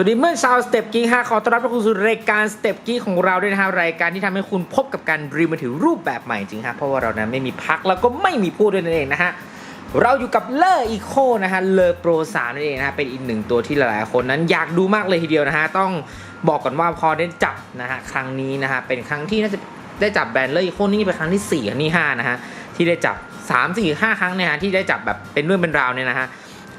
สวัสดีเมื่อนชาวสเต็ปกิ้ฮะขอต้อนรับทุกคนสู่รายการสเต็ปกิ้ของเราด้วยนะฮะรายการที่ทำให้คุณพบกับการรีมือถือรูปแบบใหม่จริงฮะเพราะว่าเรานั้นไม่มีพักแล้วก็ไม่มีพูดด้วยนั่นเองนะฮะเราอยู่กับเลอร์อีโคนะฮะเลอร์โปรสามนั่นเองนะฮะเป็นอีกหนึ่งตัวที่หลายๆคนนั้นอยากดูมากเลยทีเดียวนะฮะต้องบอกก่อนว่าพอได้จับนะฮะครั้งนี้นะฮะเป็นครั้งที่น่าจะได้จับแบรนด์เลอร์อีโคนี่เป็นครั้งที่สี่ครั้งที่ห้านะฮะที่ได้จับสามสี่ห้าครั้งเนี่ยฮะที่ได้จับแบบเป็นเรื่องเป็นราวเนี่ยนะฮะ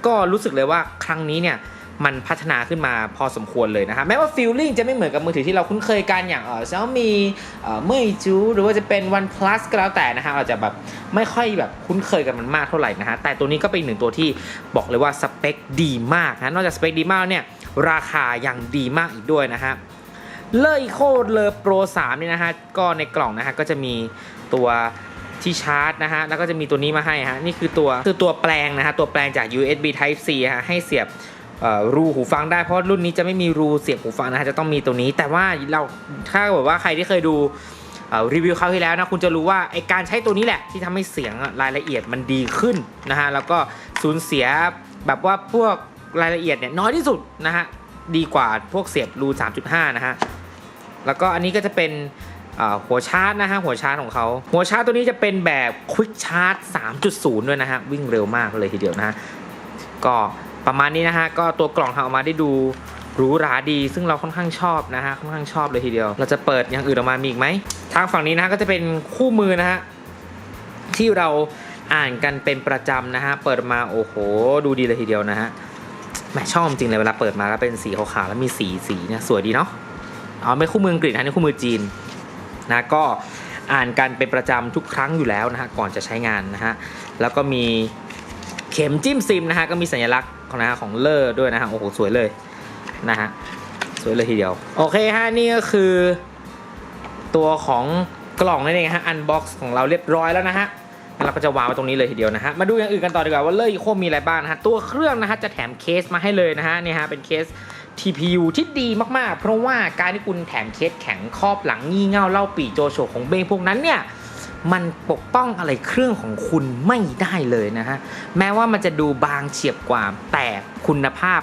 ก็รู้สึกเลยว่าครั้งนี้เนี่ย มันพัฒนาขึ้นมาพอสมควรเลยนะฮะแม้ว่าฟีลลิ่งจะไม่เหมือนกับมือถือที่เราคุ้นเคยกันอย่างเออ Xiaomi เอ่อเมยจูหรือว่าจะเป็น OnePlus ก็แล้วแต่นะฮะเราจะแบบไม่ค่อยแบบคุ้นเคยกับมันมากเท่าไหร่นะฮะแต่ตัวนี้ก็เป็นหนึ่งตัวที่บอกเลยว่าสเปคดีมากนะนอกจากสเปคดีมากเนี่ยราคายังดีมากอีกด้วยนะฮะเลออีโคเลอโปร3เนี่ยนะฮะก็ในกล่องนะฮะก็จะมีตัวที่ชาร์จนะฮะแล้วก็จะมีตัวนี้มาให้ฮะนี่คือตัวคือตัวแปลงนะฮะตัวแปลงจาก USB Type C ฮะให้เสียบ รูหูฟังได้เพราะรุ่นนี้จะไม่มีรูเสียบหูฟังนะฮะจะต้องมีตัวนี้ แต่ว่าเราถ้าแบบว่าใครที่เคยดูรีวิวคราวที่แล้วนะคุณจะรู้ว่าไอการใช้ตัวนี้แหละ ที่ทำให้เสียงรายละเอียดมันดีขึ้นนะฮะแล้วก็สูญเสียแบบว่าพวกรายละเอียดเนี่ยน้อยที่สุดนะฮะดีกว่าพวกเสียบรู 3.5 นะฮะแล้วก็อันนี้ก็จะเป็นหัวชาร์จนะฮะหัวชาร์จของเขาหัวชาร์จตัวนี้จะเป็นแบบ Quick Charge 3.0 ด้วยนะฮะวิ่งเร็วมากเลยทีเดียวนะฮะก็ ประมาณนี้นะฮะก็ตัวกล่องทำออกมาได้ดูหรูหราดี ซึ่งเราค่อนข้างชอบนะฮะค่อนข้างชอบเลยทีเดียว เราจะเปิดอย่างอื่นออกมามีอีกไหมทางฝั่งนี้นะฮะก็จะเป็นคู่มือนะฮะที่เราอ่านกันเป็นประจำนะฮะเปิดมาโอ้โห ดูดีเลยทีเดียวนะฮะแหมชอบจริงเลยเวลาเปิดมาแล้วเป็นสีขาวๆแล้วมีสีสีเนี่ยสวยดีเนาะอ๋อไม่คู่มืออังกฤษนะนี่คู่มือจีนนะก็อ่านกันเป็นประจำทุกครั้งอยู่แล้วนะฮะก่อนจะใช้งานนะฮะแล้วก็มีเข็มจิ้มซิมนะฮะก็มีสัญลักษณ์ นะฮะของเลอร์ด้วยนะฮะโอ้โหสวยเลยนะฮะสวยเลยทีเดียว โอเคฮะนี่ก็คือ ตัวของกล่องนั่นเองฮะอันบ็อกซ์ของเราเรียบร้อยแล้วนะฮะเราก็จะวางไว้ตรงนี้เลยทีเดียวนะฮะ มาดูอย่างอื่นกันต่อดีกว่าว่าเลอร์อีโคมีอะไรบ้างนะฮะ ตัวเครื่องนะฮะจะแถมเคสมาให้เลยนะฮะนี่ฮะเป็นเคส TPU ที่ดีมากๆ เพราะว่าการที่คุณแถมเคสแข็งครอบหลังงี่เง่าเล่าปีโจโฉของเบงพวกนั้นเนี่ย มันปกป้องอะไรเครื่องของคุณไม่ได้เลยนะฮะแม้ว่ามันจะดูบางเฉียบกว่าแต่คุณภาพ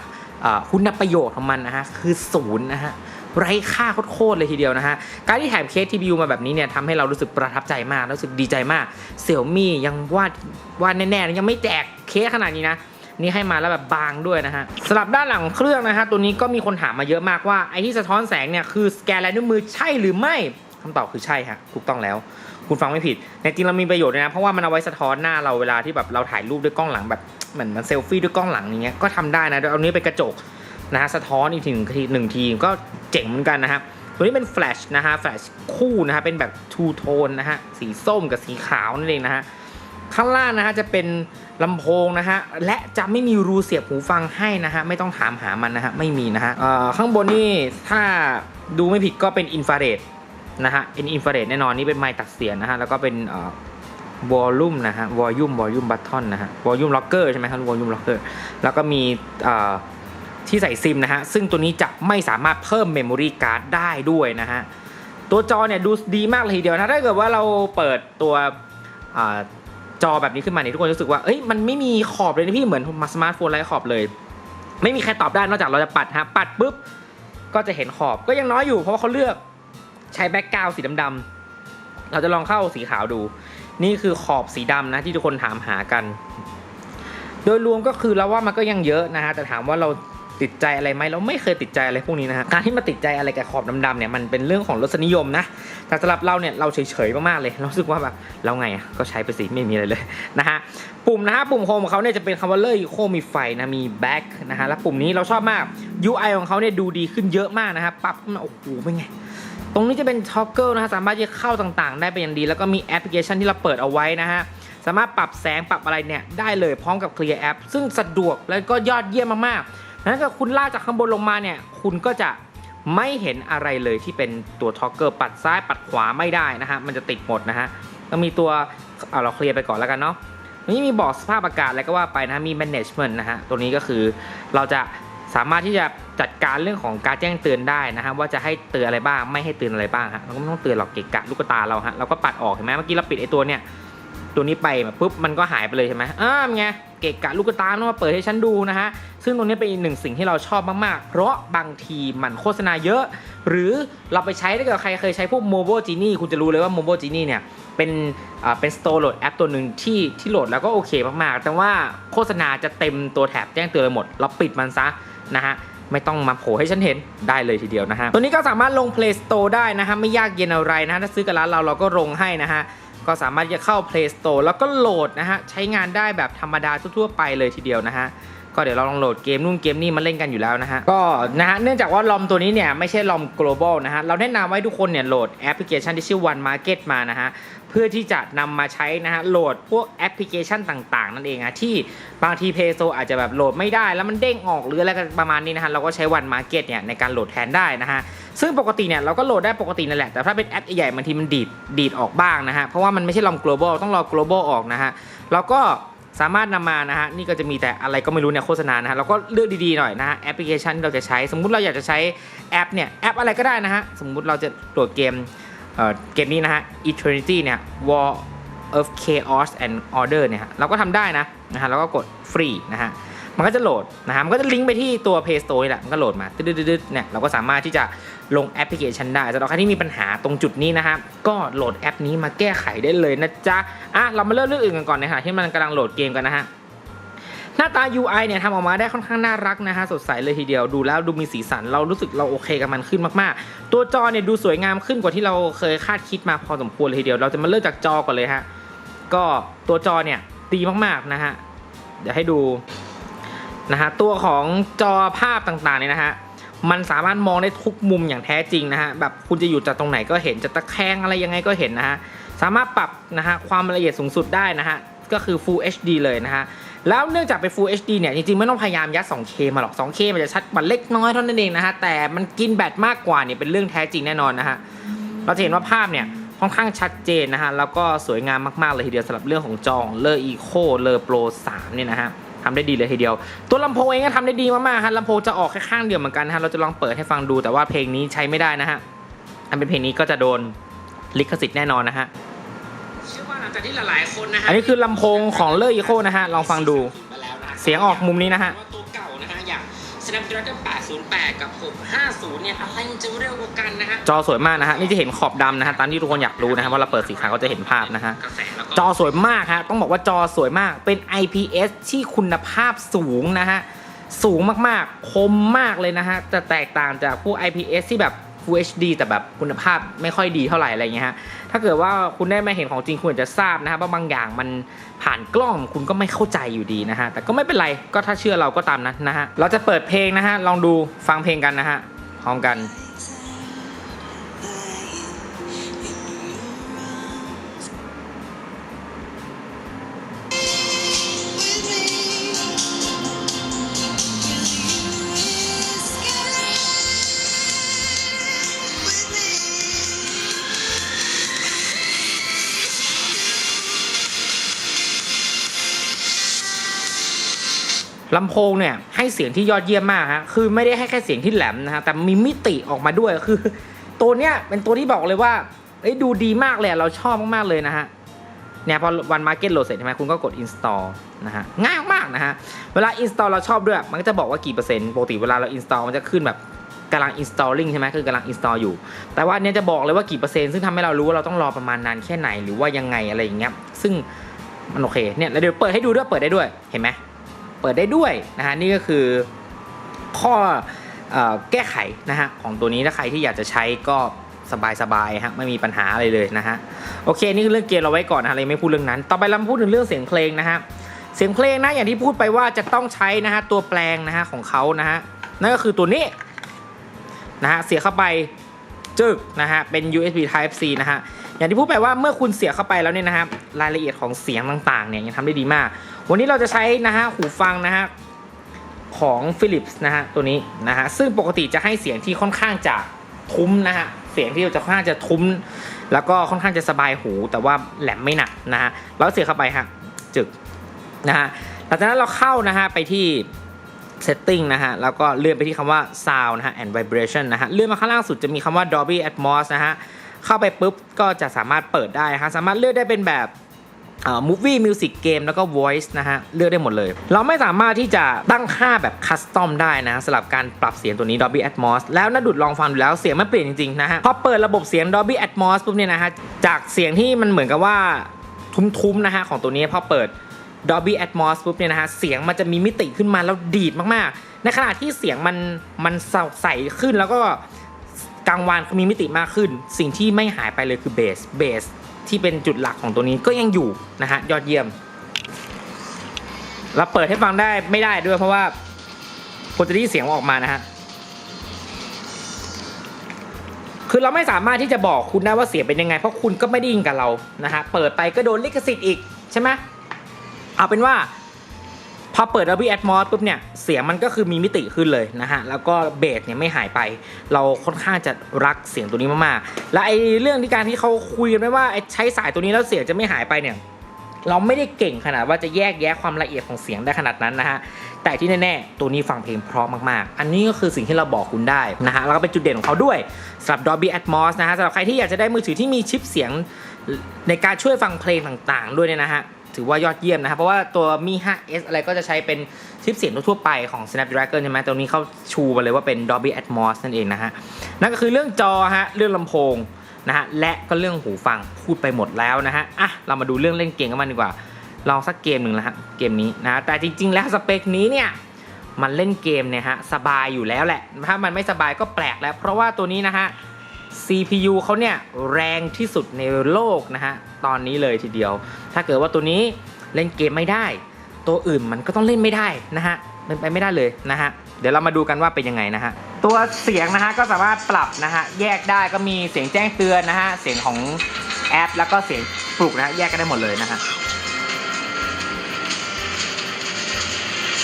คุณประโยชน์ของมันนะฮะคือศูนย์นะฮะไร้ค่าโคตรเลยทีเดียวนะฮะ การที่แถมเคส TPU มาแบบนี้เนี่ยทำให้เรารู้สึกประทับใจมาก รู้สึกดีใจมากเสี่ยวมี่ยังวาดวาดแน่ๆ ยังไม่แจกเคสขนาดนี้นะนี่ให้มาแล้วแบบบางด้วยนะฮะสำหรับด้านหลังเครื่องนะฮะตัวนี้ก็มีคนถามมาเยอะมากว่าไอ้ที่สะท้อนแสงเนี่ยคือสแกนลายนิ้วมือใช่หรือไม่คำตอบคือใช่ฮะถูกต้องแล้ว คุณฟังไม่ผิดในจริงเรามีประโยชน์นะ เพราะว่ามันเอาไว้สะท้อนหน้าเราเวลาที่แบบเราถ่ายรูปด้วยกล้องหลังแบบเหมือนมันเซลฟี่ด้วยกล้องหลังอย่างเงี้ยก็ทำได้นะโดยเอานี้เป็นกระจกนะฮะสะท้อนอีกทีหนึ่งทีหนึ่งทีก็เจ๋งเหมือนกันนะฮะตัวนี้เป็นแฟลชนะฮะแฟลชคู่นะฮะเป็นแบบทูโทนนะฮะสีส้มกับสีขาวนั่นเองนะฮะข้างล่างนะฮะจะเป็นลำโพงนะฮะและจะไม่มีรูเสียบหูฟังให้นะฮะไม่ต้องถามหามันนะฮะไม่มีนะฮะข้างบนนี่ถ้าดูไม่ผิดก็เป็นอินฟราเรด นะฮะเป็นอินฟราเรดแน่นอนนี่เป็นไมค์ตัดเสียงนะฮะแล้วก็เป็นเอ่อวอลลุ่มนะฮะวอลลุ่มวอลลุ่มบัตทอนนะฮะวอลลุ่มล็อกเกอร์ใช่ไหมครับวอลลุ่มล็อกเกอร์แล้วก็มีเอ่อที่ใส่ซิมนะฮะซึ่งตัวนี้จะไม่สามารถเพิ่มเมมโมรี่การ์ดได้ด้วยนะฮะตัวจอเนี่ยดูดีมากเลยทีเดียวนะถ้าเกิดว่าเราเปิดตัวอ่าจอแบบนี้ขึ้นมาเนี่ยทุกคนรู้สึกว่าเอ้ยมันไม่มีขอบเลยนะพี่เหมือนมาสมาร์ทโฟนไร้ขอบเลย ไม่มีใครตอบได้นอกจากเราจะปัดฮะปัดปุ๊บก็จะเห็นขอบก็ยังน้อยอยู่เพราะว่าเขาเลือก ใช้แบ็กกราวสีดำๆเราจะลองเข้าสีขาวดู นี่คือขอบสีดำนะที่ทุกคนถามหากัน โดยรวมก็คือเราว่ามันก็ยังเยอะนะฮะแต่ถามว่าเราติดใจอะไรไหมเราไม่เคยติดใจอะไรพวกนี้นะฮะการที่มาติดใจอะไรกับขอบดำๆเนี่ยมันเป็นเรื่องของรสนิยมนะแต่สำหรับเราเนี่ยเราเฉยๆมากๆเลยเราสึกว่าแบบเราไงอะก็ใช้ไปสิไม่มีอะไรเลยนะฮะปุ่มนะฮะปุ่มโฮมของเขาเนี่ยจะเป็นคำว่าเลอร์โคมีไฟนะมีแบ็คนะฮะแล้วปุ่มนี้เราชอบมาก UI ของเขาเนี่ยดูดีขึ้นเยอะมากนะฮะปรับมาโอ้โหเป็นไง ตรงนี้จะเป็นท็อกเกิลนะฮะสามารถจะเข้าต่างๆ ได้เป็นอย่างดี แล้วก็มีแอปพลิเคชันที่เราเปิดเอาไว้นะฮะสามารถปรับแสงปรับอะไรเนี่ยได้เลยพร้อมกับ Clear App ซึ่งสะดวกแล้วก็ยอดเยี่ยมมากๆนั้นถ้าคุณลากจากข้างบนลงมาเนี่ยคุณก็จะไม่เห็นอะไรเลยที่เป็นตัวท็อกเกอร์ปัดซ้ายปัดขวาไม่ได้นะฮะมันจะติดหมดนะฮะก็มีตัวเอาเราเคลียร์ไปก่อนแล้วกันเนาะตรงนี้มีบอกสภาพอากาศอะไรก็ว่าไปนะมี management นะฮะตัวนี้ก็คือเราจะ สามารถที่จะจัดการเรื่องของการแจ้งเตือนได้นะฮะว่าจะให้เตือนอะไรบ้าง ไม่ให้เตือนอะไรบ้างฮะเราก็ไม่ต้องเตือนหรอกเกะกะลูกตาเราฮะเราก็ปัดออกเห็นไหมเมื่อกี้เราปิดไอ้ตัวเนี่ยตัวนี้ไปแบบปุ๊บมันก็หายไปเลยใช่ไหมอ้าไงเกะกะลูกตาต้องมาเปิดให้ฉันดูนะฮะซึ่งตรงนี้เป็นอีกหนึ่งสิ่งที่เราชอบมากๆ เพราะบางทีมันโฆษณาเยอะ หรือเราไปใช้ถ้าเกิดใครเคยใช้พวก Mobile Genie คุณจะรู้เลยว่า Mobile Genie เนี่ยเป็นอ่าเป็น Store โหลดแอปตัวหนึ่งที่ที่โหลดแล้วก็โอเคมากๆ แต่ว่าโฆษณาจะเต็มตัวแถบแจ้งเตือนไปหมด เราปิดมันซะ นะฮะไม่ต้องมาโผล่ให้ฉันเห็นได้เลยทีเดียวนะฮะตัวนี้ก็สามารถลง Play Store ได้นะฮะไม่ยากเย็นอะไรนะะถ้าซื้อกับร้านเราเราก็ลงให้นะฮะก็สามารถจะเข้า Play Store แล้วก็โหลดนะฮะใช้งานได้แบบธรรมดาทั่วๆไปเลยทีเดียวนะฮะ ก็เดี๋ยวเราลองโหลดเกมนู่นเกมนี่มาเล่นกันอยู่แล้วนะฮะก็นะฮะเนื่องจากว่าลอมตัวนี้เนี่ยไม่ใช่ลอม global นะฮะเราแนะนำให้ทุกคนเนี่ยโหลดแอปพลิเคชันที่ชื่อ One Market มานะฮะเพื่อที่จะนำมาใช้นะฮะโหลดพวกแอปพลิเคชันต่างๆ นั่นเองอะที่บางที Play Store อาจจะแบบโหลดไม่ได้แล้วมันเด้งออกหรืออะไรกันประมาณนี้นะฮะเราก็ใช้ One Market เนี่ยในการโหลดแทนได้นะฮะซึ่งปกติเนี่ยเราก็โหลดได้ปกตินั่นแหละ แต่ถ้าเป็นแอปใหญ่ๆบางทีมันดีดดีดออกบ้างนะฮะเพราะว่ามันไม่ใช่ลอม global ต้องรอ global ออกนะฮะแล้วก็ สามารถนำมานะฮะนี่ก็จะมีแต่อะไรก็ไม่รู้เนี่ยโฆษณานะฮะเราก็เลือกดีๆหน่อยนะฮะแอปพลิเคชันที่เราจะใช้ สมมุติเราอยากจะใช้แอปเนี่ยแอปอะไรก็ได้นะฮะสมมุติเราจะโหลดเกมเอ่อเกมนี้นะฮะ Eternity เนี่ย War of Chaos and Order เนี่ยฮะเราก็ทำได้นะนะฮะแล้วก็กดฟรีนะฮะมันก็จะโหลดนะฮะมันก็จะลิงก์ไปที่ตัว Play Store นี่แหละมันก็โหลดมาตึ๊ดๆเนี่ยเราก็สามารถที่จะ ลงแอปพลิเคชันได้สำหรับใครที่มีปัญหาตรงจุดนี้นะฮะก็โหลดแอปนี้มาแก้ไขได้เลยนะจ๊ะอะเรามาเริ่มเรื่องอื่นกันก่อนนะฮะที่มันกำลังโหลดเกมกันนะฮะหน้าตา UI เนี่ยทำออกมาได้ค่อนข้างน่ารักนะฮะสดใสเลยทีเดียวดูแล้วดูมีสีสันเรารู้สึกเราโอเคกับมันขึ้นมากๆ ตัวจอเนี่ยดูสวยงามขึ้นกว่าที่เราเคยคาดคิดมาพอสมควรเลยทีเดียว เราจะมาเริ่มจากจอก่อนเลยฮะก็ตัวจอเนี่ยดีมากๆนะฮะเดี๋ยวให้ดูนะฮะตัวของจอภาพต่างๆเนี่ยนะฮะ มันสามารถมองได้ทุกมุมอย่างแท้จริงนะฮะแบบคุณจะอยู่จากตรงไหนก็เห็นจะตะแคงอะไรยังไงก็เห็นนะฮะสามารถปรับนะฮะความละเอียดสูงสุดได้นะฮะก็คือ Full HD เลยนะฮะแล้วเนื่องจากเป็น Full HD เนี่ยจริงๆไม่ต้องพยายามยัด 2K มาหรอก 2K มันจะชัดกว่าเล็กน้อยเท่านั้นเองนะฮะแต่มันกินแบตมากกว่าเนี่ยเป็นเรื่องแท้จริงแน่นอนนะฮะเราจะเห็นว่าภาพเนี่ยค่อนข้างชัดเจนนะฮะแล้วก็สวยงามมากๆเลยทีเดียวสำหรับเรื่องของจอเลออีโคเลอโปร3เนี่ยนะฮะ ทำได้ดีเลยทีเดียว ตัวลำโพงเองก็ทำได้ดีมากๆฮะลำโพงจะออกแค่ข้างเดียวเหมือนกันนะฮะเราจะลองเปิดให้ฟังดูแต่ว่าเพลงนี้ใช้ไม่ได้นะฮะอันเป็นเพลงนี้ก็จะโดนลิขสิทธิ์แน่นอนนะฮะเชื่อว่าหลังจากที่หลายๆคนนะฮะอันนี้คือลำโพงของเลออีโคนะฮะลองฟังดูมาแล้วนะเสียงออกมุมนี้นะฮะ Snapdragon 808 กับ 650 เนี่ยอะไรมันจะเร็วกว่ากันนะฮะ จอสวยมากนะฮะ นี่จะเห็นขอบดำนะฮะ ตามที่ทุกคนอยากรู้นะฮะว่าเราเปิดสีขาวก็จะเห็นภาพนะฮะ กระแสแล้วก็จอสวยมากฮะ ต้องบอกว่าจอสวยมาก เป็น IPS ที่คุณภาพสูงนะฮะ สูงมากๆ คมมากเลยนะฮะ จะแตกต่างจากพวก IPS ที่แบบ Full HD แต่แบบคุณภาพไม่ค่อยดีเท่าไหร่อะไรเงี้ยฮะถ้าเกิดว่าคุณได้มาเห็นของจริงคุณอาจจะทราบนะครับว่าบางอย่างมันผ่านกล้องคุณก็ไม่เข้าใจอยู่ดีนะฮะแต่ก็ไม่เป็นไรก็ถ้าเชื่อเราก็ตามนั้นนะฮะเราจะเปิดเพลงนะฮะลองดูฟังเพลงกันนะฮะพร้อมกัน ลำโพงเนี่ยให้เสียงที่ยอดเยี่ยมมากฮะคือไม่ได้ให้แค่เสียงที่แหลมนะฮะแต่มีมิติออกมาด้วยคือ ตัวเนี้ยเป็นตัวที่บอกเลยว่าเอ้ยดูดีมากเลยเราชอบมากๆเลยนะฮะเนี่ยพอวันมาร์เก็ตโหลดเสร็จใช่ไหมคุณก็กด install นะฮะง่ายมากนะฮะเวลา install เราชอบด้วยมันก็จะบอกว่ากี่เปอร์เซ็นต์ปกติเวลาเรา install มันจะขึ้นแบบกำลัง installing ใช่ไหมคือกำลัง install อยู่ แต่ว่าเนี้ยจะบอกเลยว่ากี่เปอร์เซ็นต์ซึ่งทำให้เรารู้ว่าเราต้องรอประมาณนานแค่ไหนหรือว่ายังไงอะไรอย่างเงี้ยซึ่งมันโอเคเนี่ยแล้วเดี๋ยวเปิดให้ดูด้วยเปิดได้ด้วยเห็นไหม เปิดได้ด้วยนะฮะนี่ก็คือข้ออแก้ไขนะฮะของตัวนี้ถ้าใครที่อยากจะใช้ก็สบายๆฮะไม่มีปัญหาอะไรเลยนะฮะโอเคนี่คือเรื่องเกมเราไว้ก่อนนะฮะเรไม่พูดเรื่องนั้น ต่อไปเราพูดถึงเรื่องเสียงเพลงนะฮะเสียงเพลงนะอย่างที่พูดไปว่าจะต้องใช้นะฮะตัวแปลงนะฮะของเขานะฮะนั่นก็คือตัวนี้นะฮะเสียเข้าไปจึกนะฮะเป็น USB Type C นะฮะอย่างที่พูดไปว่าเมื่อคุณเสียเข้าไปแล้วเนี่ยนะครับรายละเอียดของเสียงต่างๆเนี่ยยังทำได้ดีมาก วันนี้เราจะใช้นะฮะหูฟังนะฮะของ Philips นะฮะตัวนี้นะฮะซึ่งปกติจะให้เสียงที่ค่อนข้างจะทุ้มนะฮะเสียงที่จะค่อนข้างจะทุ้ม แล้วก็ค่อนข้างจะสบายหู แต่ว่าแหลมไม่หนักนะฮะแล้วเสียบเข้าไปฮะจึกนะฮะหลังจากนั้นเราเข้านะฮะไปที่ setting นะฮะแล้วก็เลื่อนไปที่คำว่า sound นะฮะ and vibration นะฮะเลื่อนมาข้างล่างสุดจะมีคำว่า Dolby Atmos นะฮะเข้าไปปุ๊บก็จะสามารถเปิดได้ฮะสามารถเลือกได้เป็นแบบ อ่า movie music game แล้วก็ voice นะฮะ เลือกได้หมดเลย เราไม่สามารถที่จะตั้งค่าแบบ custom ได้นะสำหรับการปรับเสียงตัวนี้ Dolby Atmos แล้วนาดุดลองฟังดูแล้วเสียงไมันเปลี่ยนจริงๆนะฮะ พอเปิดระบบเสียง Dolby Atmos ปุ๊บเนี่ยนะฮะ จากเสียงที่มันเหมือนกับว่าทุ้มๆนะฮะของตัวนี้พอเปิด Dolby Atmos ปุ๊บเนี่ยนะฮะเสียงมันจะมีมิติขึ้นมาแล้วดีดมากๆ ในขณะที่เสียงมันมันใสขึ้นแล้วก็กลางวันมีมิติมากขึ้น สิ่งที่ไม่หายไปเลยคือเบสเบส ที่เป็นจุดหลักของตัวนี้ก็ยังอยู่นะฮะยอดเยี่ยมเราเปิดให้ฟังได้ไม่ได้ด้วยเพราะว่าควรจะได้เสียงออกมานะฮะคือเราไม่สามารถที่จะบอกคุณได้ว่าเสียงเป็นยังไง เพราะคุณก็ไม่ได้ยินกับเรานะฮะเปิดไปก็โดนลิขสิทธิ์อีกใช่ไหมเอาเป็นว่า พอเปิด Dolby Atmos ปุ๊บเนี่ยเสียงมันก็คือมีมิติขึ้นเลยนะฮะ แล้วก็เบสเนี่ยไม่หายไป เราค่อนข้างจะรักเสียงตัวนี้มากๆ และไอ้เรื่องที่การที่เขาคุยกันไว้ว่าใช้สายตัวนี้แล้วเสียงจะไม่หายไปเนี่ยเราไม่ได้เก่งขนาดว่าจะแยกแยะความละเอียดของเสียงได้ขนาดนั้นนะฮะ แต่ที่แน่ๆ ตัวนี้ฟังเพลงเพราะมากๆ อันนี้ก็คือสิ่งที่เราบอกคุณได้นะฮะ แล้วก็เป็นจุดเด่นของเขาด้วยสำหรับ Dolby Atmos นะฮะสำหรับใครที่อยากจะได้มือถือที่มีชิปเสียงในการช่วยฟังเพลงต่างๆ ด้วยเนี่ยนะฮะ ถือว่ายอดเยี่ยมนะครับ เพราะว่าตัวมี 5S อะไรก็จะใช้เป็นชิปเสียงทั่วไปของ Snapdragon ใช่ไหมตรงนี้เขาชูมาเลยว่าเป็น Dolby Atmos นั่นเองนะฮะ นั่นก็คือเรื่องจอฮะ เรื่องลำโพงนะฮะ และก็เรื่องหูฟังพูดไปหมดแล้วนะฮะ อะ เรามาดูเรื่องเล่นเกมกันมางดีกว่า ลองสักเกมหนึ่งนะฮะ เกมนี้นะ แต่จริง ๆ แล้วสเปคนี้เนี่ย มันเล่นเกมเนี่ยฮะ สบายอยู่แล้วแหละ ถ้ามันไม่สบายก็แปลกแล้ว เพราะว่าตัวนี้นะฮะ CPU เขาเนี่ยแรงที่สุดในโลกนะฮะ ตอนนี้เลยทีเดียว ถ้าเกิดว่าตัวนี้เล่นเกมไม่ได้ ตัวอื่นมันก็ต้องเล่นไม่ได้นะฮะเป็นไปไม่ได้เลยนะฮะ เดี๋ยวเรามาดูกันว่าเป็นยังไงนะฮะ ตัวเสียงนะฮะก็สามารถปรับนะฮะ แยกได้ก็มีเสียงแจ้งเตือนนะฮะ เสียงของแอป แล้วก็เสียงปลุกนะฮะ แยกกันได้หมดเลยนะฮะ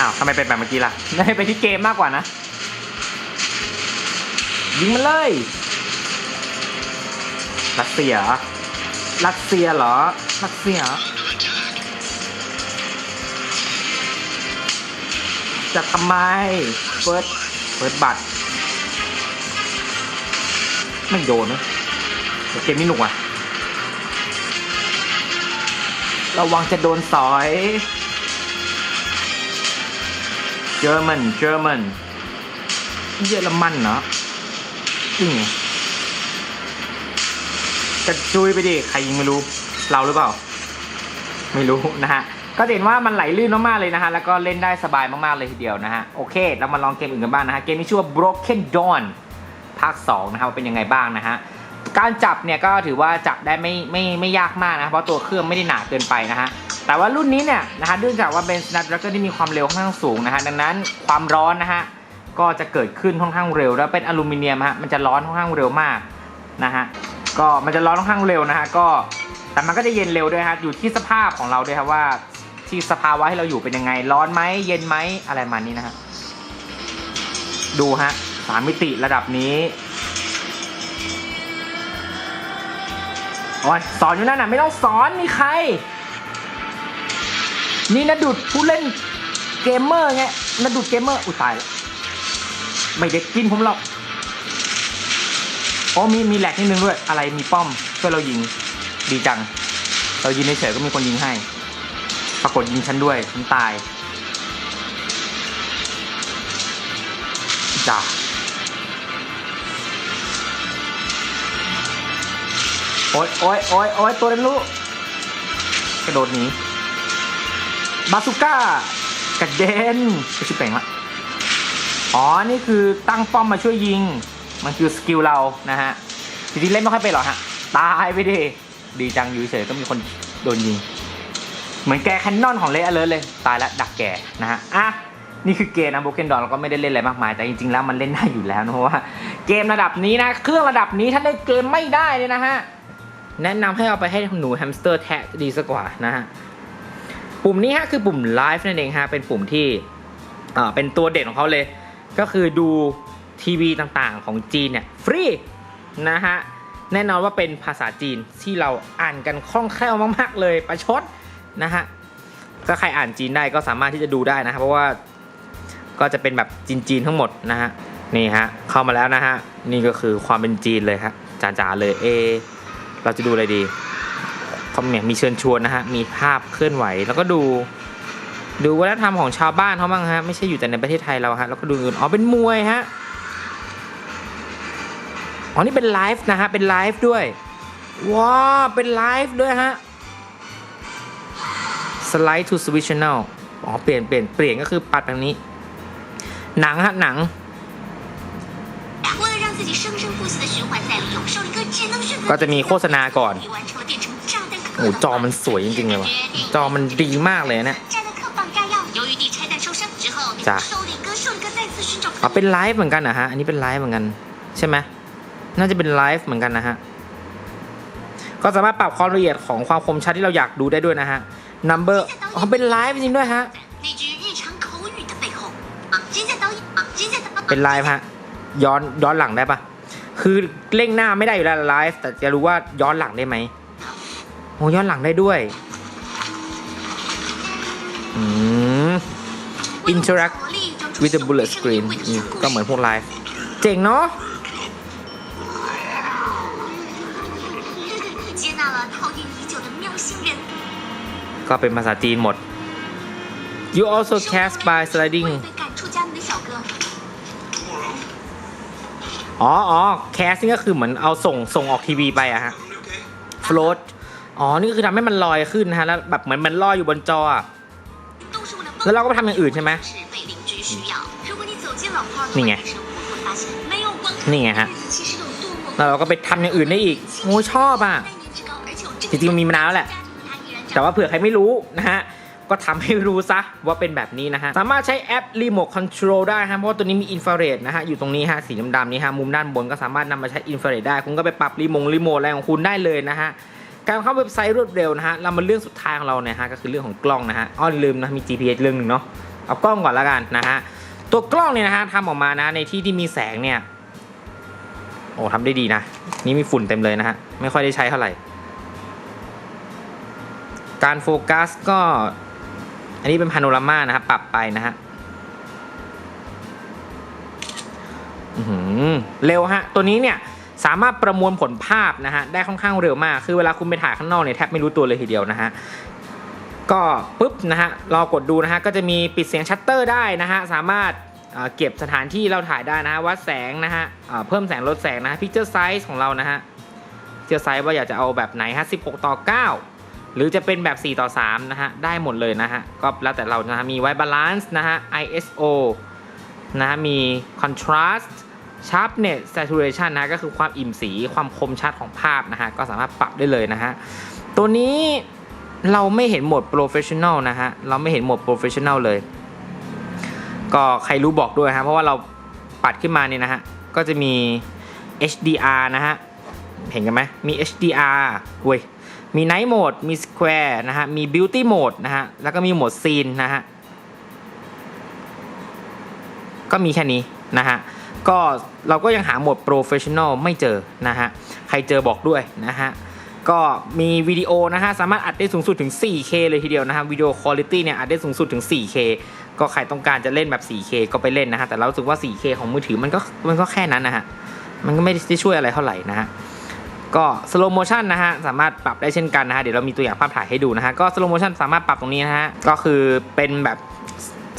อ้าวทำไมเป็นแบบเมื่อกี้ล่ะได้ไปที่เกมมากกว่านะ ยิงมันเลย รัสเซียรัสเซียเหรอรัสเซียจะทำไมเฟิร์สเฟิร์สบัตร ไม่โดนนะเกมนี้หนุกว่ะระวังจะโดนสอยเยอรมันเยอรมันเยอรมันเนาะจริงไง กระจุยไปดิใครยิงไม่รู้เราหรือเปล่า ไม่รู้นะฮะก็เห็นว่ามันไหลลื่นมากๆเลยนะฮะแล้วก็เล่นได้สบายมากๆเลยทีเดียวนะฮะโอเคเรามาลองเกมอื่นกันบ้างนะฮะเกมนี้ชื่อว่า Broken Dawn ภาค2นะครับเป็นยังไงบ้างนะฮะการจับเนี่ยก็ถือว่าจับได้ไม่ไม่ไม่ยากมากนะเพราะตัวเครื่องไม่ได้หนาเกินไปนะฮะแต่ว่ารุ่นนี้เนี่ยนะฮะเนื่องจากว่าเป็น Snapdragon ที่มีความเร็วค่อนข้างสูงนะฮะดังนั้นความร้อนนะฮะก็จะเกิดขึ้นค่อนข้างเร็ว แล้วเป็นอลูมิเนียมฮะมันจะร้อนค่อนข้างเร็วมากนะฮะ ก็มันจะร้อนค่อนข้างเร็วนะฮะก็แต่มันก็จะเย็นเร็วด้วยฮะอยู่ที่สภาพของเราด้วยครับว่าที่สภาวะที่เราอยู่เป็นยังไง ร้อนไหมเย็นไหมอะไรมานี้นะฮะดูฮะสามมิติระดับนี้โอ้ยสอนอยู่นั่นน่ะไม่ต้องสอนนี่ใคร นี่นะดุดผู้เล่นเกมเมอร์ไงนะดุดเกมเมอร์อุตายแล้วไม่ได้กินผมหรอก โอ้มีมีแหลกนิดนึงด้วย อะไรมีป้อมช่วยเรายิงดีจัง เรายิงเฉยก็มีคนยิงให้ ปรากฏยิงฉันด้วยฉันตายจ้าโอ๊ยโอ๊ยโอ๊ยโอ๊ยตัวเล่นลูกกระโดดหนีบาสุก้ากระเด็นไปชิบเป่งละอ๋อ นี่คือตั้งป้อมมาช่วยยิง มันคือสกิลเรานะฮะจริงๆเล่นไม่ค่อยเป็นหรอกฮะ ตายไปดิ ดีจังอยู่เฉยก็มีคนโดนยิง เหมือนแกแคนนอนของเลอเลยเลย ตายแล้วดักแกนะฮะ อะ นี่คือเกมนะโบเกนดอนเราก็ไม่ได้เล่นอะไรมากมาย แต่จริงๆแล้วมันเล่นได้อยู่แล้วนะเพราะว่า เกมระดับนี้นะ เครื่องระดับนี้ถ้าเล่นเกมไม่ได้เลยนะฮะ แนะนำให้เอาไปให้หนูแฮมสเตอร์แทะดีสักกว่านะฮะ ปุ่มนี้ฮะคือปุ่มไลฟ์นั่นเองฮะ เป็นปุ่มที่ อ่า เป็นตัวเด่นของเขาเลย ก็คือดู ทีวีต่างๆของจีนเนี่ยฟรีนะฮะแน่นอนว่าเป็นภาษาจีนที่เราอ่านกันคล่องแคล่วมาก ๆ เลยประชดนะฮะถ้าใครอ่านจีนได้ก็สามารถที่จะดูได้นะครับเพราะว่าก็จะเป็นแบบจีนๆทั้งหมดนะฮะนี่ฮะเข้ามาแล้วนะฮะนี่ก็คือความเป็นจีนเลยครับจ๋าๆเลยเอ เราจะดูอะไรดีเขาเนี่ยมีเชิญชวนนะฮะมีภาพเคลื่อนไหว แล้วก็ดู ดูวัฒนธรรมของชาวบ้านเขาบ้างฮะไม่ใช่อยู่แต่ในประเทศไทยเราฮะแล้วก็ดูอื่นอ๋อเป็นมวยฮะ อ๋อนี่เป็นไลฟ์นะฮะ เป็นไลฟ์ด้วย ว้าเป็นไลฟ์ด้วยฮะ slide to switch channel อ๋อ เปลี่ยน เปลี่ยน เปลี่ยนก็คือปัดแบบนี้ หนังฮะ หนังก็จะมีโฆษณาก่อน โอ้จอมันสวยจริงๆเลยวะจอมันดีมากเลยเนะจ้ะอ๋อเป็นไลฟ์เหมือนกันนะฮะ อันนี้เป็นไลฟ์เหมือนกัน ใช่ไหม น่าจะเป็นไลฟ์เหมือนกันนะฮะ ก็สามารถปรับความละเอียดของความคมชัดที่เราอยากดูได้ด้วยนะฮะ number อ๋อเป็นไลฟ์จริงด้วยฮะ เป็นไลฟ์ฮะ ย้อนย้อนหลังได้ปะคือเร่งหน้าไม่ได้อยู่แล้วไลฟ์แต่จะรู้ว่าย้อนหลังได้ไหมโอ้ย้อนหลังได้ด้วยอืม interact with the bullet screen ก็เหมือนพวกไลฟ์ เจ๋งเนาะ ก็เป็นภาษาจีนหมด you also cast by sliding อ๋ออ๋อ cast นี่ก็คือเหมือนเอาส่งส่งออกทีวีไปอะฮะ float อ๋อ นี่ก็คือทำให้มันลอยขึ้นนะฮะ แล้วแบบเหมือนมันลอยอยู่บนจอ แล้วเราก็ไปทำอย่างอื่นใช่ไหมนี่ไง นี่ไงฮะ แล้วเราก็ไปทำอย่างอื่นได้อีกโอ้ชอบอะ จริงๆมันมีมานานแล้วแหละ แต่ว่าเผื่อใครไม่รู้นะฮะก็ทำให้รู้ซะว่าเป็นแบบนี้นะฮะ สามารถใช้แอป Remote Control ได้ฮะ เพราะว่าตัวนี้มีอินฟราเรดนะฮะ อยู่ตรงนี้ฮะ สีดำๆนี้ฮะ มุมด้านบนก็สามารถนำมาใช้อินฟราเรดได้ คุณก็ไปปรับรีโมงรีโมทอะไรของคุณได้เลยนะฮะ การเข้าเว็บไซต์รวดเร็วนะฮะ เรามาเรื่องสุดท้ายของเราเนี่ยฮะ ก็คือเรื่องของกล้องนะฮะ อ้อลืมนะ มี GPS เรื่องหนึ่งเนาะ เอากล้องก่อนละกันนะฮะ ตัวกล้องเนี่ยนะฮะทำออกมานะ ในที่ที่มีแสงเนี่ย โอ้ทำได้ดีนะ นี่มีฝุ่นเต็มเลยนะฮะ ไม่ค่อยได้ใช้เท่าไหร่ การโฟกัสก็ อันนี้เป็นพาโนรามานะครับ ปรับไปนะฮะเร็วฮะ ตัวนี้เนี่ยสามารถประมวลผลภาพนะฮะ ได้ค่อนข้างเร็วมาก คือเวลาคุณไปถ่ายข้างนอกเนี่ยแทบไม่รู้ตัวเลยทีเดียวนะฮะ ก็ปุ๊บนะฮะรอกดดูนะฮะ ก็จะมีปิดเสียงชัตเตอร์ได้นะฮะ สามารถเก็บสถานที่เราถ่ายได้นะฮะ วัดแสงนะฮะเอ่อเพิ่มแสงลดแสงนะฮะพิกเจอร์ไซส์ของเรานะฮะพิกเจอร์ไซส์ว่าอยากจะเอาแบบไหนฮะ16 ต่อ 9 หรือจะเป็นแบบ 4 ต่อ 3 นะฮะ ได้หมดเลยนะฮะ ก็แล้วแต่เรานะฮะ มีไว้บาลานซ์นะฮะ ISO นะฮะ มี contrast sharpness saturation นะะก็คือความอิ่มสีความคมชัดของภาพนะฮะ ก็สามารถปรับได้เลยนะฮะ ตัวนี้เราไม่เห็นโหมด professional นะฮะ เราไม่เห็นโหมด professional เลย ก็ใครรู้บอกด้วยฮะ เพราะว่าเราปัดขึ้นมาเนี่ยนะฮะ ก็จะมี HDR นะฮะ เห็นกันไหมมี HDR เว้ย มี Night Mode มี Square นะฮะ มี Beauty Mode นะฮะ แล้วก็มีโหมด Scene นะฮะ ก็มีแค่นี้นะฮะ ก็เราก็ยังหาโหมด Professional ไม่เจอนะฮะ ใครเจอบอกด้วยนะฮะ ก็มีวิดีโอนะฮะ สามารถอัดได้สูงสุดถึง 4K เลยทีเดียวนะฮะวิดีโอคุณภาพเนี่ยอัดได้สูงสุดถึง 4K ก็ใครต้องการจะเล่นแบบ 4K ก็ไปเล่นนะฮะ แต่เราสึกว่า 4K ของมือถือมันก็มันก็แค่นั้นนะฮะ มันก็ไม่ได้ช่วยอะไรเท่าไหร่นะฮะ ก็ slow motion นะฮะสามารถปรับได้เช่นกันนะฮะเดี๋ยวเรามีตัวอย่างภาพถ่ายให้ดูนะฮะก็ slow motion สามารถปรับตรงนี้นะฮะก็คือเป็นแบบ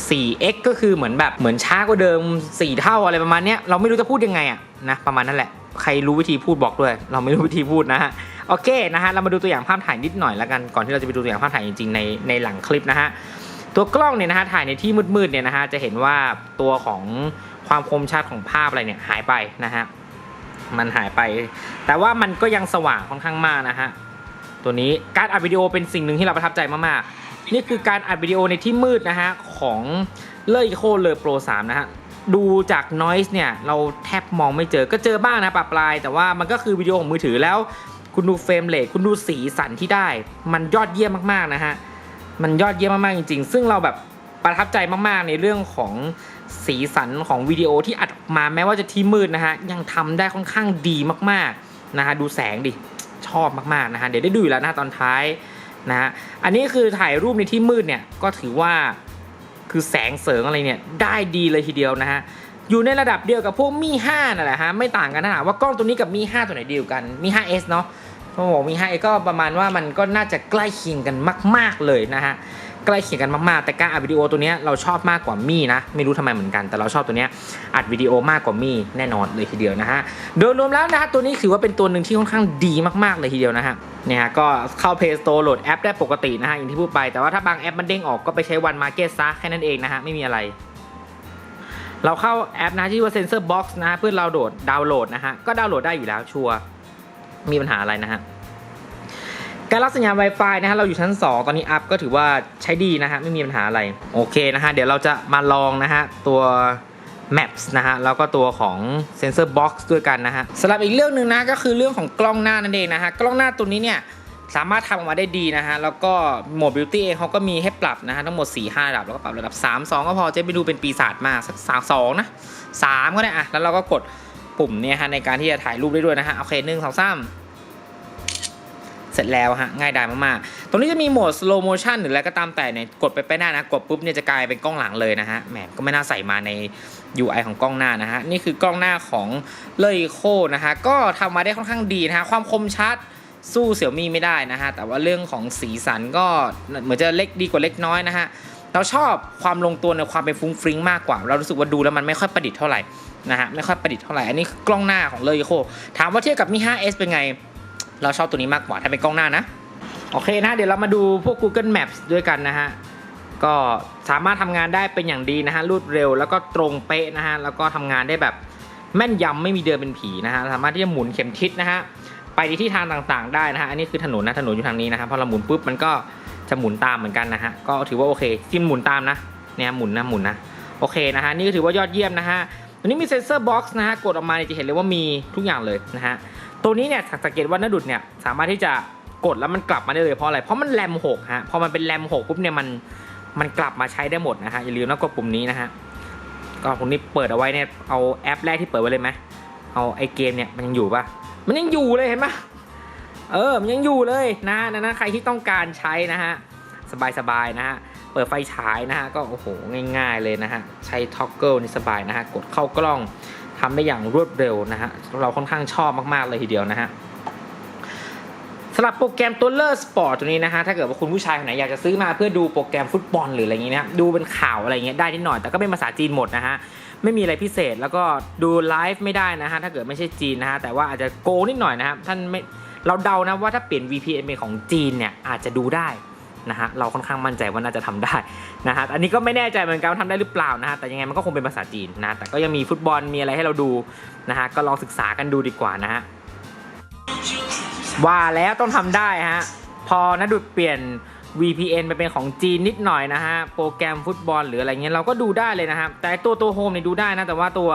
4x ก็คือเหมือนแบบเหมือนช้ากว่าเดิม 4 เท่าอะไรประมาณเนี้ยเราไม่รู้จะพูดยังไงอะนะประมาณนั้นแหละใครรู้วิธีพูดบอกด้วย เราไม่รู้วิธีพูดนะฮะโอเคนะฮะเรามาดูตัวอย่างภาพถ่ายนิดหน่อยแล้วกันก่อนที่เราจะไปดูตัวอย่างภาพถ่ายจริงๆในในหลังคลิปนะฮะตัวกล้องเนี่ยนะฮะถ่ายในที่มืดๆเนี่ยนะฮะจะเห็นว่าตัวของความคมชัดของภาพอะไรเนี่ยหายไปนะฮะ มันหายไป แต่ว่ามันก็ยังสว่างค่อนข้างมากนะฮะ ตัวนี้การอัดวิดีโอเป็นสิ่งหนึ่งที่เราประทับใจมากๆ นี่คือการอัดวิดีโอในที่มืดนะฮะ ของเลอ e โคเลอร์โปร3นะฮะ ดูจาก noise เนี่ย เราแทบมองไม่เจอก็เจอบ้างนะปะปลาย แต่ว่ามันก็คือวิดีโอของมือถือแล้ว คุณดูเฟรมเรทคุณดูสีสันที่ได้ มันยอดเยี่ยมมากๆนะฮะมันยอดเยี่ยมมากๆจริง ๆ ซึ่งเราแบบประทับใจมากๆในเรื่องของ สีสันของวิดีโอที่อัดออกมาแม้ว่าจะที่มืดนะฮะยังทำได้ค่อนข้างดีมากๆนะฮะดูแสงดิชอบมากๆนะฮะเดี๋ยวได้ดูแล้วนะตอนท้ายนะฮะอันนี้คือถ่ายรูปในที่มืดเนี่ยก็ถือว่าคือแสงเสริงอะไรเนี่ยได้ดีเลยทีเดียวนะฮะอยู่ในระดับเดียวกับพวกมี5นั่นแหละฮะไม่ต่างกันนะว่ากล้องตัวนี้กับมี5ตัวไหนดีกว่ากันมี 5s เนาะโอ้โหมี 5A ก็ประมาณว่ามันก็น่าจะใกล้เคียงกันมาก ๆเลยนะฮะ ใกล้เคียงกันมากๆ แต่การอัดวิดีโอตัวนี้เราชอบมากกว่ามี่นะ ไม่รู้ทำไมเหมือนกัน แต่เราชอบตัวนี้อัดวิดีโอมากกว่ามี่แน่นอนเลยทีเดียวนะฮะ โดยรวมแล้วนะฮะตัวนี้ถือว่าเป็นตัวหนึ่งที่ค่อนข้างดีมากๆเลยทีเดียวนะฮะเนี่ยฮะก็เข้า Play Store โหลดแอปได้ปกตินะฮะอย่างที่พูดไป แต่ว่าถ้าบางแอปมันเด้งออกก็ไปใช้วันมาเก็ตซะแค่นั้นเองนะฮะไม่มีอะไร เราเข้าแอปนะที่ว่า Sensor Box นะฮะเพื่อเราโหลดดาวน์โหลดนะฮะก็ดาวน์โหลดได้อยู่แล้วชัวร์มีปัญหาอะไรนะฮะ การรับสัญญาณ Wi-Fi นะฮะเราอยู่ชั้น 2 ตอนนี้อัพก็ถือว่าใช้ดีนะฮะไม่มีปัญหาอะไร โอเคนะฮะเดี๋ยวเราจะมาลองนะฮะตัว Maps นะฮะแล้วก็ตัวของ Sensor Box ด้วยกันนะฮะสำหรับอีกเรื่องหนึ่งนะก็คือเรื่องของกล้องหน้านั่นเองนะฮะกล้องหน้าตัวนี้เนี่ยสามารถทำออกมาได้ดีนะฮะ แล้วก็โหมด Beauty เองเขาก็มีให้ปรับนะฮะ ทั้งหมด 4 5 ระดับ แล้วก็ปรับระดับ 3 2 ก็พอจะไปดูเป็นปีศาจมากสัก3 2นะ 3 ก็ได้อะแล้วเราก็กดปุ่มเนี่ยฮะ ในการที่จะถ่ายรูปได้ด้วยนะฮะ โอเคหนึ่งสองสาม เสร็จแล้วฮะง่ายดายมากๆ ตรงนี้จะมีโหมด slow motion หรืออะไรก็ตามแต่เนี่ยกดไปไปหน้านะกดปุ๊บเนี่ยจะกลายเป็นกล้องหลังเลยนะฮะแหมก็ไม่น่าใส่มาใน UI ของกล้องหน้านะฮะนี่คือกล้องหน้าของเลยโคนะฮะก็ทำมาได้ค่อนข้างดีนะฮะความคมชัดสู้เสี่ยวมี่ไม่ได้นะฮะแต่ว่าเรื่องของสีสันก็เหมือนจะเล็กดีกว่าเล็กน้อยนะฮะเราชอบความลงตัวในความเป็นฟุ้งฟริ้งมากกว่า เรารู้สึกว่าดูแล้วมันไม่ค่อยประดิษฐ์เท่าไหร่นะฮะไม่ค่อยประดิษฐ์เท่าไหร่อันนี้กล้องหน้าของเลยโคถามว่าเทียบกับมี 5S เป็นไง เราชอบตัวนี้มากกว่าถ้าเป็นกล้องหน้านะ โอเคนะ เดี๋ยวเรามาดูพวก Google Maps ด้วยกันนะฮะ ก็สามารถทำงานได้เป็นอย่างดีนะฮะรวดเร็วแล้วก็ตรงเป๊ะนะฮะ แล้วก็ทำงานได้แบบแม่นยำไม่มีเดินเป็นผีนะฮะ สามารถที่จะหมุนเข็มทิศนะฮะ ไปในที่ทางต่างๆ ได้นะฮะ อันนี้คือถนนนะ ถนนอยู่ทางนี้นะฮะ พอเราหมุนปุ๊บมันก็จะหมุนตามเหมือนกันนะฮะ ก็ถือว่าโอเคที่หมุนตามนะ เนี่ยหมุนนะหมุนนะ โอเคนะฮะ นี่ก็ถือว่ายอดเยี่ยมนะฮะ ตัวนี้มีเซนเซอร์บ็อกซ์นะฮะ กดออกมาจะเห็นเลยว่ามีทุกอย่างเลยนะฮะ ตัวนี้เนี่ยสังเกตว่าน้าดุดเนี่ยสามารถที่จะกดแล้วมันกลับมาได้เลยเพราะอะไร เพราะมันแรม6ฮะ พอมันเป็นแรม6ปุ๊บเนี่ยมันมันกลับมาใช้ได้หมดนะฮะอย่าลืมนะกดปุ่มนี้นะฮะก็ปุ่มนี้เปิดเอาไว้เนี่ยเอาแอปแรกที่เปิดไว้เลยไหมเอาไอเกมเนี่ยมันยังอยู่ปะมันยังอยู่เลยเห็นปะเออมันยังอยู่เลยนะนะนะใครที่ต้องการใช้นะฮะสบายๆนะฮะเปิดไฟฉายนะฮะก็โอ้โหง่าย ๆเลยนะฮะใช้ท็อกเกิลนี่สบายนะฮะกดเข้ากล้อง ทำได้อย่างรวดเร็วนะฮะเราค่อนข้างชอบมากๆเลยทีเดียวนะฮะสำหรับโปรแกรมตัวเลอร์สปอร์ตตัวนี้นะฮะถ้าเกิดว่าคุณผู้ชายคนไหนอยากจะซื้อมาเพื่อดูโปรแกรมฟุตบอลหรืออะไรอย่างเงี้ยนะดูเป็นข่าวอะไรเงี้ยได้นิดหน่อยแต่ก็เป็นภาษาจีนหมดนะฮะไม่มีอะไรพิเศษแล้วก็ดูไลฟ์ไม่ได้นะฮะถ้าเกิดไม่ใช่จีนนะฮะแต่ว่าอาจจะโกนิดหน่อยนะครับท่านไม่เราเดานะว่าถ้าเปลี่ยน VPN เป็นของจีนเนี่ยอาจจะดูได้ นะฮะเราค่อนข้างมั่นใจว่าน่าจะทำได้นะฮะอันนี้ก็ไม่แน่ใจเหมือนกันว่าทำได้หรือเปล่านะฮะแต่ยังไงมันก็คงเป็นภาษาจีนนะแต่ก็ยังมีฟุตบอลมีอะไรให้เราดูนะฮะก็ลองศึกษากันดูดีกว่านะฮะว่าแล้วต้องทำได้ฮะพอนะดุดเปลี่ยน VPN ไปเป็นของจีนนิดหน่อยนะฮะโปรแกรมฟุตบอลหรืออะไรเงี้ยเราก็ดูได้เลยนะครับแต่ตัวตัวโฮมเนี่ยดูได้นะแต่ว่าตัว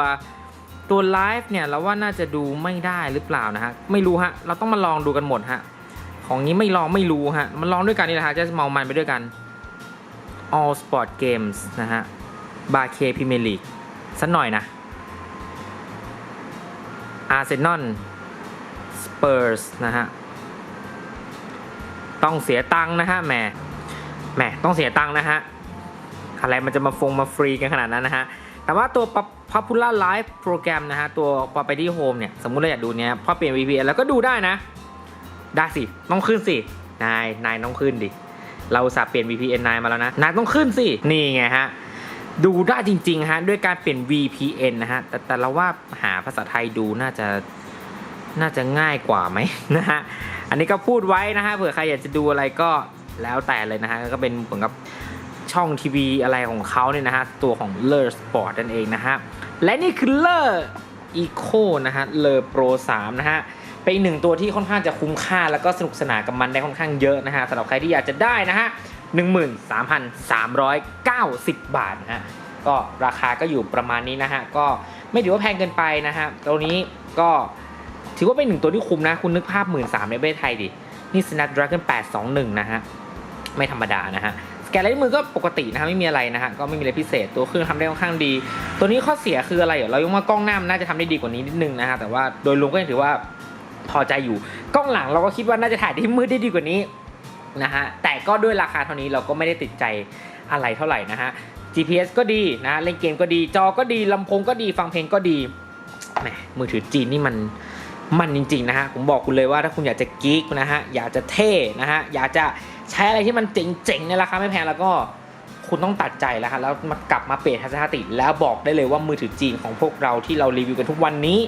ตัวไลฟ์เนี่ยเราว่าน่าจะดูไม่ได้หรือเปล่านะฮะไม่รู้ฮะเราต้องมาลองดูกันหมดฮะ ของนี้ไม่ลองไม่รู้ฮะ มันลองด้วยกันนี่แหละฮะ จะเมามันไปด้วยกัน All Sport Games นะฮะ บาเคพิเมลีกสักหน่อยนะ อาร์เซนอล สเปอร์สนะฮะ ต้องเสียตังค์นะฮะแหม แหม ต้องเสียตังค์นะฮะ อะไรมันจะมาฟงมาฟรีกันขนาดนั้นนะฮะ แต่ว่าตัว Popular Live โปรแกรมนะฮะ ตัว Property Home เนี่ย สมมุติเราอยากดูเนี้ยพอเปลี่ยน VPN แล้วก็ดูได้นะ ได้สิ ต้องขึ้นสิ นาย นายต้องขึ้นดิ เราสาห์เปลี่ยน VPN นายมาแล้วนะ นายต้องขึ้นสิ นี่ไงฮะ ดูได้จริง ๆ ฮะ ด้วยการเปลี่ยน VPN นะฮะ แต่แต่เราว่าหาภาษาไทยดูน่าจะ น่าจะง่ายกว่าไหมนะฮะ อันนี้ก็พูดไว้นะฮะ เผื่อใครอยากจะดูอะไรก็แล้วแต่เลยนะฮะ ก็เป็นเหมือนกับช่องทีวีอะไรของเขาเนี่ยนะฮะ ตัวของเลอร์สปอร์ตนั่นเองนะฮะ และนี่คือเลอร์อีโคนะฮะเลอร์โปร3นะฮะ เป็นอีกหนึ่งตัวที่ค่อนข้างจะคุ้มค่า แล้วก็สนุกสนานกับมันได้ค่อนข้างเยอะนะฮะสำหรับใครที่อยากจะได้นะฮะ13,390 บาทนะฮะก็ราคาก็อยู่ประมาณนี้นะฮะก็ไม่ถือว่าแพงเกินไปนะฮะตัวนี้ก็ถือว่าเป็นหนึ่งตัวที่คุ้มนะ คุณนึกภาพ 1 3ื่นในประเทศไทยดิ นี่ Snapdragon 821 นะฮะ ไม่ธรรมดานะฮะ สแกนลายมือก็ปกตินะฮะ ไม่มีอะไรนะฮะ ก็ไม่มีอะไรพิเศษ ตัวเครื่องทำได้ค่อนข้างดี ตัวนี้ข้อเสียคืออะไร เรอเรายกมากล้องหน้ามันน่าจะทำได้ดีกว่านี้นิดนึงนะฮะ แต่ว่าโดยรวมก็ยังถือว่า พอใจอยู่กล้องหลังเราก็คิดว่าน่าจะถ่ายได้มืดได้ดีกว่านี้นะฮะแต่ก็ด้วยราคาเท่านี้เราก็ไม่ได้ติดใจอะไรเท่าไหร่นะฮะ GPS ก็ดีนะเล่นเกมก็ดีจอก็ดีลำโพงก็ดีฟังเพลงก็ดีแหมมือถือจีนนี่มันมันจริงๆนะฮะผมบอกคุณเลยว่าถ้าคุณอยากจะกิ๊กนะฮะอยากจะเท่นะฮะอยากจะใช้อะไรที่มันเจ๋งๆในราคาไม่แพงแล้วก็คุณต้องตัดใจแล้วฮะแล้วมากลับมาเปลี่ยนทัศนคติแล้วบอกได้เลยว่ามือถือจีนของพวกเราที่เรารีวิวกันทุกวันนี้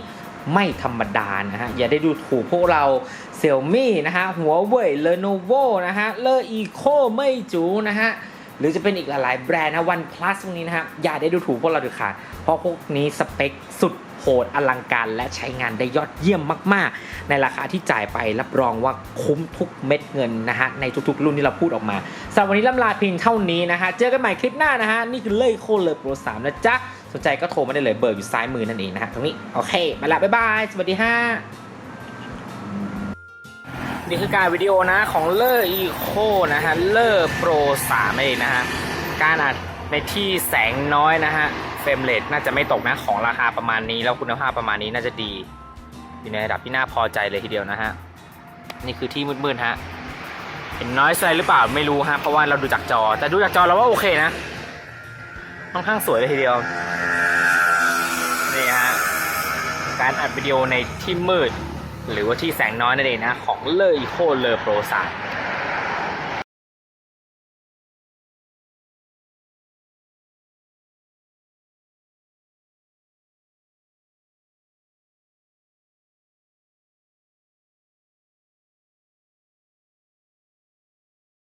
ไม่ธรรมดานะฮะ อย่าได้ดูถูกพวกเราเซี่ยมี่นะฮะ หัวเว่ยเลโนโวนะฮะ เลออีโคไม่จูนะฮะ หรือจะเป็นอีกหลายแบรนด์นะวันพลัสพวกนี้นะฮะ อย่าได้ดูถูกพวกเราเด็ดขาดเพราะพวกนี้สเปคสุดโหดอลังการและใช้งานได้ยอดเยี่ยมมาก ๆ ในราคาที่จ่ายไปรับรองว่าคุ้มทุกเม็ดเงินนะฮะ ในทุก ๆ รุ่นที่เราพูดออกมาสำหรับวันนี้ล่ำลาเพียงเท่านี้นะฮะ เจอกันใหม่คลิปหน้านะฮะ นี่คือเล่ยโคเลอร์โปรสามนะจ๊ะ สนใจก็โทรมาได้เลยเบอร์อยู่ซ้ายมือนั่นเองนะฮะตรงนี้โอเคไปละบ๊ายบาย สวัสดีฮะนี่คือการวิดีโอนะของเลอร์อีโคนะฮะเลอร์โปร3เองนะฮะการอัดในที่แสงน้อยนะฮะเฟรมเรทน่าจะไม่ตกนะของราคาประมาณนี้ แล้วคุณภาพประมาณนี้น่าจะดีอยู่ในระดับที่น่าพอใจเลยทีเดียวนะฮะนี่คือที่มืดๆฮะเห็นน้อยอะไรหรือเปล่าไม่รู้ฮะเพราะว่าเราดูจากจอ แต่ดูจากจอเราว่าโอเคนะ ค่อนข้างสวยเลยทีเดียว นี่ฮะ การอัดวิดีโอในที่มืด หรือว่าที่แสงน้อยนั่นเองนะ ของเลออีโคเลอโปรสาม